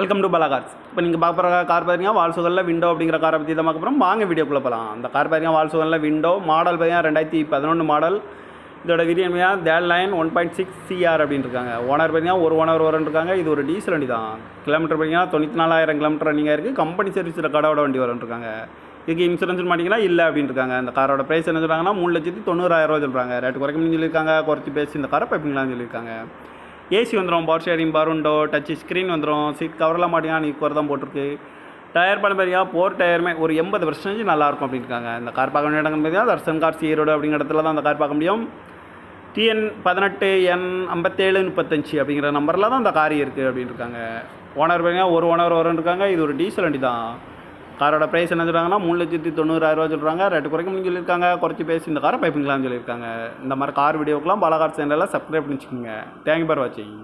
Welcome to பலா cars இப்போ நீங்கள் பார்க்குற கார் பார்த்தீங்கன்னா வால்சுகலில் விண்டோ அப்படிங்கிற காரை பற்றி தான் பார்க்க போகிறோம் வாங்க வீடியோக்குள்ளே போகலாம் அந்த கார் பார்த்தீங்கன்னா வால்சுகலில் விண்டோ மாடல் பார்த்தீங்கன்னா ரெண்டாயிரத்தி பதினொன்று மாடல் இதோட விரியன் பார்த்தீங்கன்னா தேல் line one point six CR அப்படின்னு இருக்காங்க. ஓனர் பார்த்தீங்கன்னா ஒரு ஓனர் வரன்னு இருக்காங்க. இது ஒரு டீசல் வண்டி தான். கிலோமீட்டர் பார்த்தீங்கன்னா தொண்ணூற்றி நாலாயிரம் கிலோமீட்டர் நீங்கள் இருக்குது கம்பெனி சர்வீஸில் கடவோட வண்டி வரன்னு இருக்காங்க. இதுக்கு இன்சூரன்ஸ் மாட்டிங்களா இல்லை அப்படின்னு இருக்காங்க. அந்த காரோட ப்ரைஸ் என்ன சொல்கிறாங்கன்னா மூணு லட்சத்தி தொண்ணூறாயிரம் ரூபா சொல்கிறாங்க ரேட்டு குறைக்கணும்னு சொல்லியிருக்காங்க. குறைச்சி பேசி இந்த காரை பைப்பிங்களான்னு சொல்லியிருக்காங்க. ஏசி வந்துடும் பவர் ஷேரிங் பருண்டோ டச் ஸ்க்ரீன் வந்துடும் சீட் கவரெல்லாம் மாட்டிங்கன்னா நீ குறை தான் போட்டிருக்கு. டயர் பண்ண பாரியா போர் டயருமே ஒரு எண்பது பர்சன்டேஜ் நல்லாயிருக்கும் அப்படின்னு இருக்காங்க இந்த கார் பார்க்க வேண்டிய இடங்கள் பார்த்தீங்கன்னா தர்சன் கார் ஈரோடு அப்படிங்கிற இடத்துல தான் அந்த கார் பார்க்க முடியும். டிஎன் பதினெட்டு என் ஐம்பத்தேழு முப்பத்தஞ்சு அப்படிங்கிற நம்பரில் தான் அந்த காரி இருக்குது அப்படின்னு இருக்காங்க ஓனர் பார்த்தீங்கன்னா ஒரு ஓனர் வரன்னு இருக்காங்க இது ஒரு டீசல் வண்டி தான். காரோட ப்ரைஸ் என்ன சொல்கிறாங்கன்னா மூணு லட்சத்தி தொண்ணூறாயிரரூவா சொல்கிறாங்க ரேட்டு குறைக்கணும்னு சொல்லியிருக்காங்க. குறைச்சி பேசி இந்த காரை பைப்பிங்களான்னு சொல்லியிருக்காங்க. இந்த மாதிரி கார் வீடியோக்கெலாம் பாலகார் சேனலில் சப்ஸ்கிரைப் பண்ணிச்சுக்கோங்க. தேங்க்யூ ஃபார் வாட்சிங்